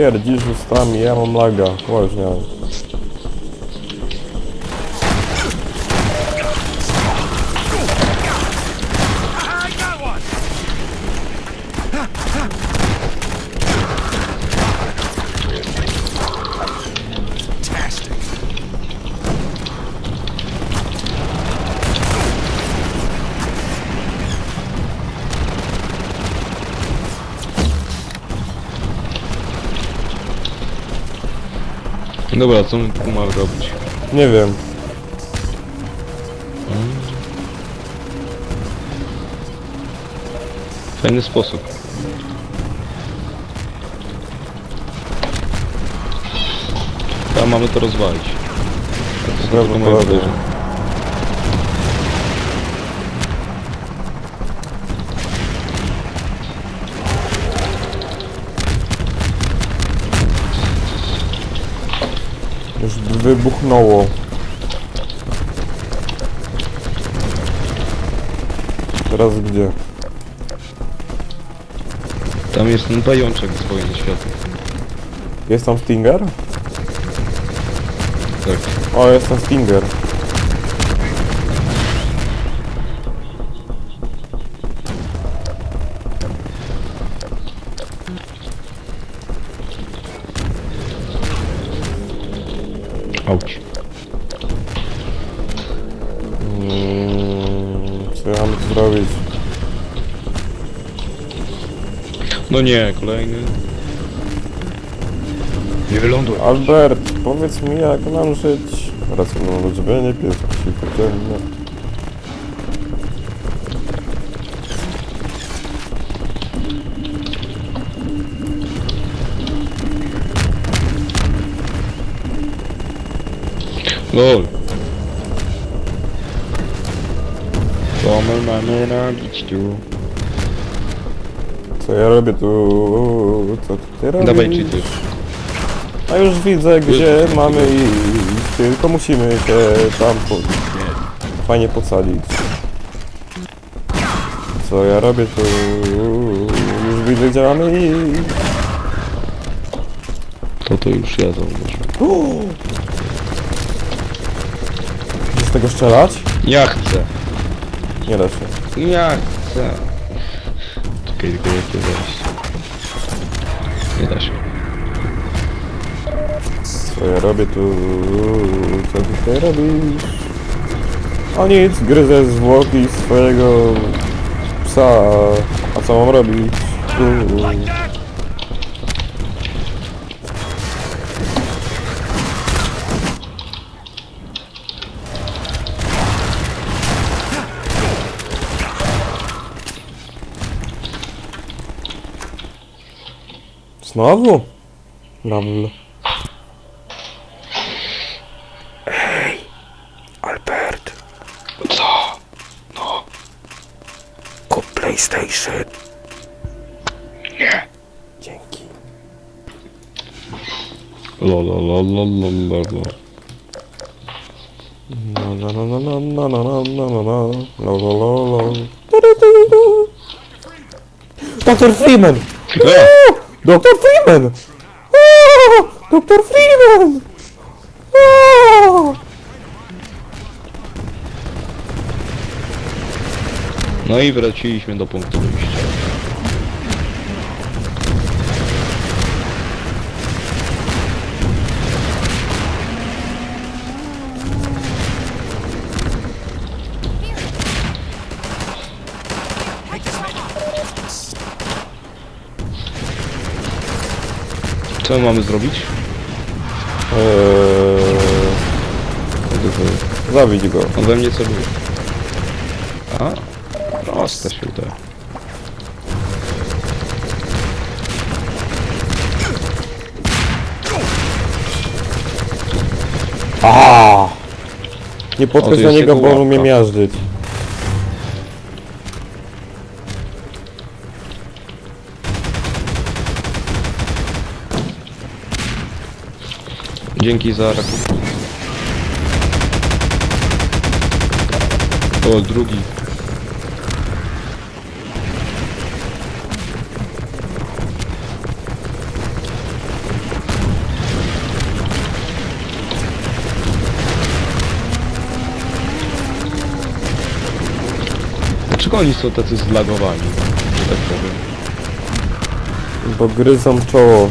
Pierdzisz ustami, ja mam laga. O, Dobra, co my tu mamy robić? Nie wiem. Fajny sposób. Tam mamy to rozwalić. Prawda, moje wybuchnęło. Teraz gdzie? Tam jest ten pajączek z wojny światów. Jest tam Stinger? Tak. O, jest tam Stinger. Auć. Mm, co ja mam zrobić? No nie, kolejny. Nie wyląduj. Albert, powiedz mi jak nam żyć. Racjonalne odżywienie, pies przeciwko ciemno. LOL. Co my mamy robić tu? Co ja robię tu? Co ty robisz? Dawaj cheaty. A już widzę gdzie mamy iść, tylko musimy się tam po... fajnie posadzić. Co ja robię tu? Już widzę gdzie mamy iść. To to już ja zauważyłem. Tego strzelać? Ja chcę. Nie da się. Ja chcę. Czekaj, tylko jakie wejście. Nie da się. Co ja robię tu? Co ty tutaj robisz? O nic, gryzę zwłoki swojego psa. A co mam robić? Tu. Znowu? Lol. Albert. Co? No. Kup PlayStation. Nie. Dzięki. Lol, lol, lol, lol, lol, lol, lol. No, no, no, no, no, no, no, no, no, no, no. Dr. Freeman! E! Dr. Freeman! Dr. Freeman! No i wróciliśmy do punktu wyjścia. Co mamy zrobić? Eee, zabić go. On we mnie celuje. A, proste się uda. Aha! Nie podchodź na niego, bo on umie miażdżyć. Dzięki za rakiet. O, drugi. Dlaczego oni są tacy zlagowani, tak powiem? Bo gryzą czoło.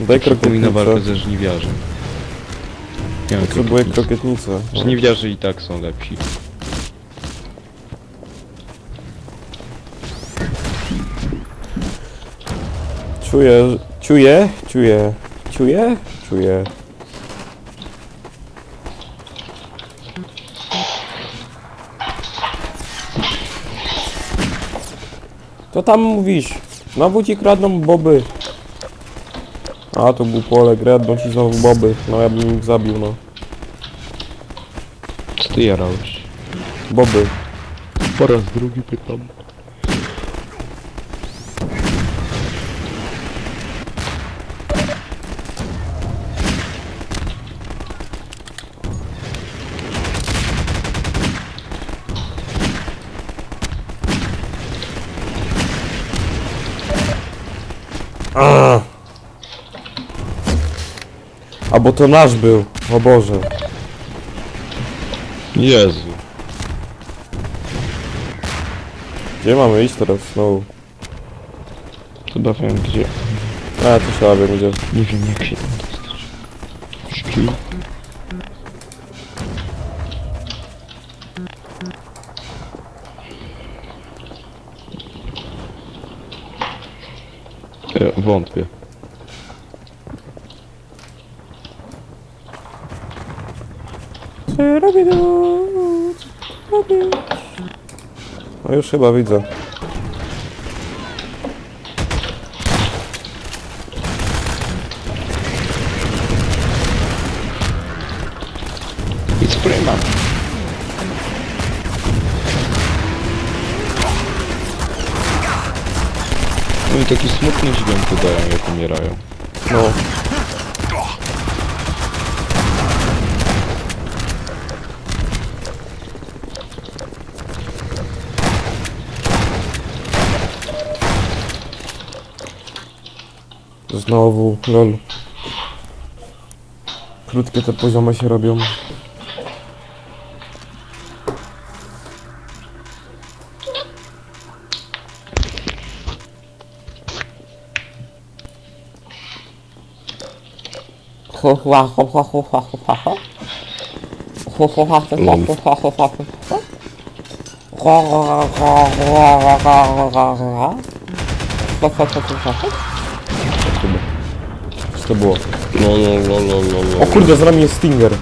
Daj Przypomina walkę krokietnicę. ze żniwiarzem. Nie mam Potrzebuję krokietnicy. krokietnicę. Żniwiarze i tak są lepsi. Czuję, czuję, czuję, czuję, czuję. Co tam mówisz? Znowu ci kradną boby. A, to był pole, kradną ci znowu boby. No ja bym ich zabił, no. Co ty jarałeś? Boby. Po raz drugi pytam. A! A bo to nasz był, o Boże. Jezu. Gdzie mamy iść teraz znowu? Chyba wiem gdzie. A, to trzeba wiem gdzie. Nie wiem jak się tam dostać. Szki. Ja wątpię. Tu? Co robię? No już chyba widzę. It's prima. No i taki smutny dźwięk wydają jak umierają. No. Znowu, lol. Krótkie te poziomy się robią. To było? No, no, no, no, no, no. O kurde, z nami jest Stinger.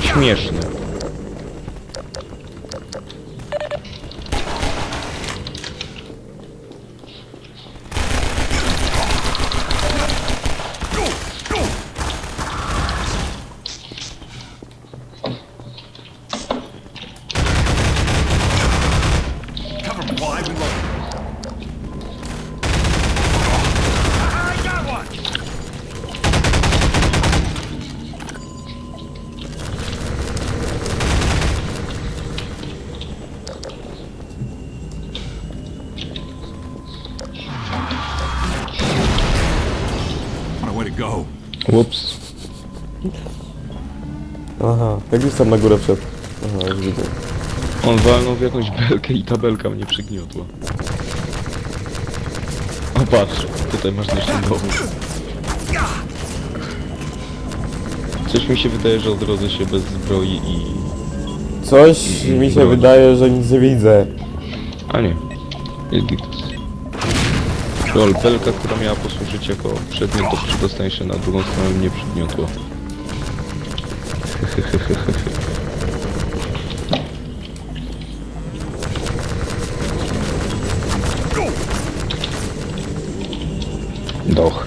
Śmieszne. Ups. Aha, jak już tam na górę wszedł. Aha, już widzę. On walnął w jakąś belkę i ta belka mnie przygniotła. O patrz, tutaj masz jeszcze dowód. Coś mi się wydaje, że odrodzę się bez zbroi i... Coś mi się wydaje, że nic nie widzę. A nie. Jest. Lol, belka, która miała posłużyć jako przedmiot do przedostania się na drugą stronę mnie przygniotła. Doch.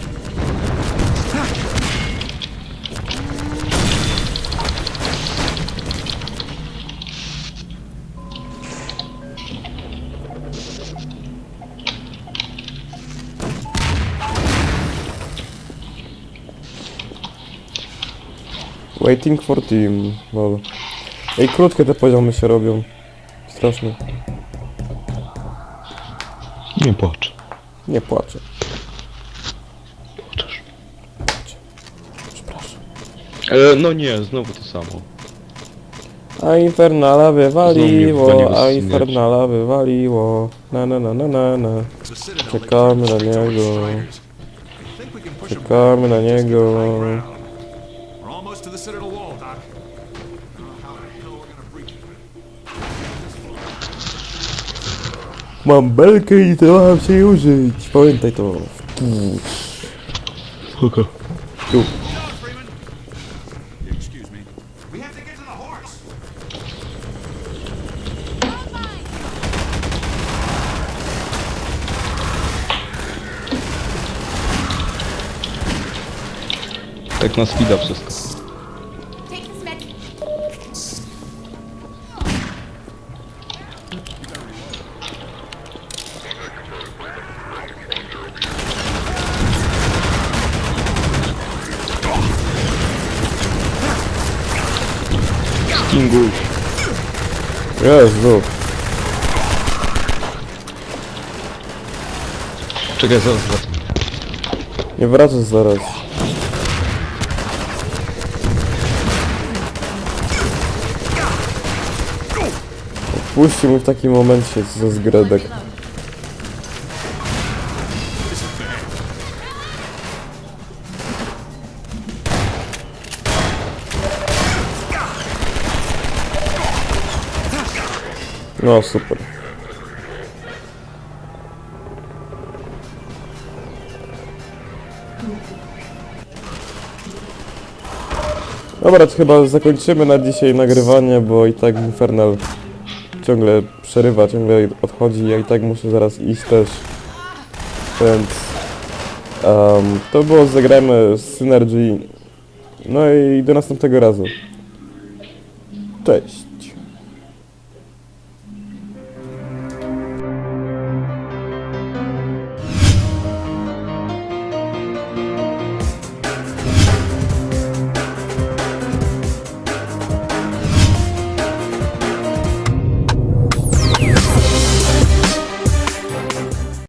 Waiting for team. Lol. Ej, krótkie te poziomy się robią. Strasznie. Nie płacz. Nie płaczę. Płaczesz. E, no nie, znowu to samo. A Infernala Znowu mnie wywaliło, wywaliło z a. Infernala wywaliło. Na na na na na na. Czekamy na niego. Czekamy na niego. Mam belkę i to mam się użyć. Pamiętaj to. Spoko. Tu. Tak na speeda wszystko. Kingu. Jezu. Czekaj, zaraz wracam. Nie wracasz zaraz. Puśćcie mi w takim momencie ze zgredek. No super. Dobra, to chyba zakończymy na dzisiaj nagrywanie, bo i tak Infernal ciągle przerywa, ciągle odchodzi, ja i tak muszę zaraz iść też. Więc em, to było zagrajmy z Synergy. No i do następnego razu. Cześć.